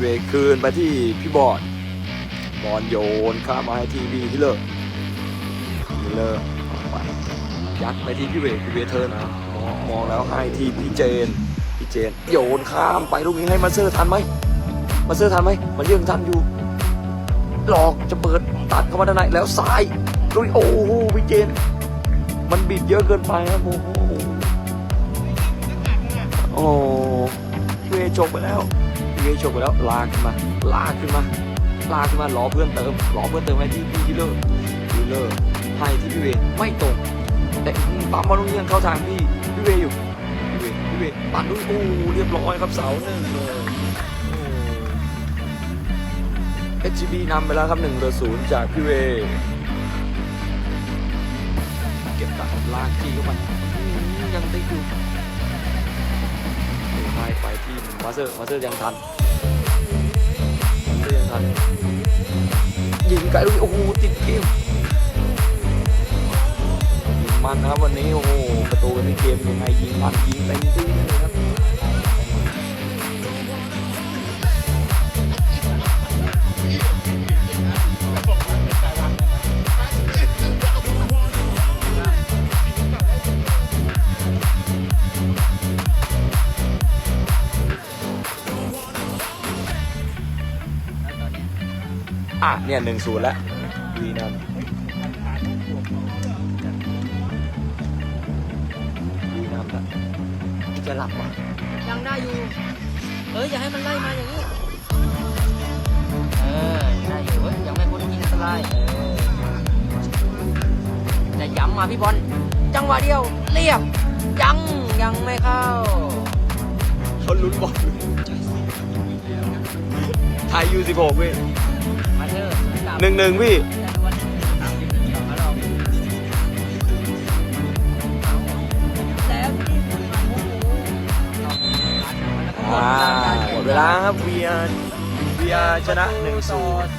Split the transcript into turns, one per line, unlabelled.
เวคืนไปที่พี่บอลบอลโยนข้ามมาให้ทีวีที่เลิกที่เลิกไปยัดไปที่พี่เวพี่เวเทิร์นนะมองแล้วให้ทีพี่เจนพี่เจน โยนข้ามไปลูกนี้ให้มาเซอร์ทันไหมมาเซอร์ทันไหมมันยังทันอยู่ หลอกจะเปิดตัดเข้ามาด้านในแล้วซ้ายลุยโอ้โหพี่เจน มันบิดเยอะเกินไปครับโอ้โหโอ้พี่เวชกไปแล้ว พี่เวชกไปแล้วลากขึ้นมา ลากขึ้นมา ลากขึ้นมารอเพื่อนเติมรอเพื่อนเติมให้ที่พี่ที่เลอร์ที่เลอร์ให้ที่พี่เวไม่ตรงแต่ปั๊มบอลลูกยังเข้าทางพี่พี่เวอยู่พี่เวพี่เวปัดลูกโอ้เรียบร้อยครับเสาหนึ่งเอ้ HGB นำไปแล้วครับ1ต่อ0จากพี่เวเก็บตัดลากจี้เข้ามาอืมยังติดอยู่ ไปที่มาเตอร์มาเตอร์ยังทันมาเตอร์ยังทัน ยิงไกลลูกโอ้โหติดเกมยิงมันนะครับวันนี้โอ้โหประตูในเกมยังไงยิงมันยิงเต็มที่เลยครับ อะเนี่ยหนึ่งศูนย์แล้ววีนำวีนำแล้วจะหลับว่ะ
ยังได้อยู่ เอ้ยอย่าให้มันไล่มาอย่างนี้ เออได้อยู่เว้ยยังไม่พ้นยิงสไลด์เออจะย้ำมาพี่บอล จังหวะเดียว เรียบ ยังยังไม่เข้า
เขาลุ้นบอลไทยยูสิบหกพี่
มาเถอะ
หนึ่งหนึ่งพี่
จะดวลสามสิบนาทีมาลองแล้วที่มันโอ้โห
อ่าหมดเวลาครับเวียเวียชนะหนึ่งศูนย์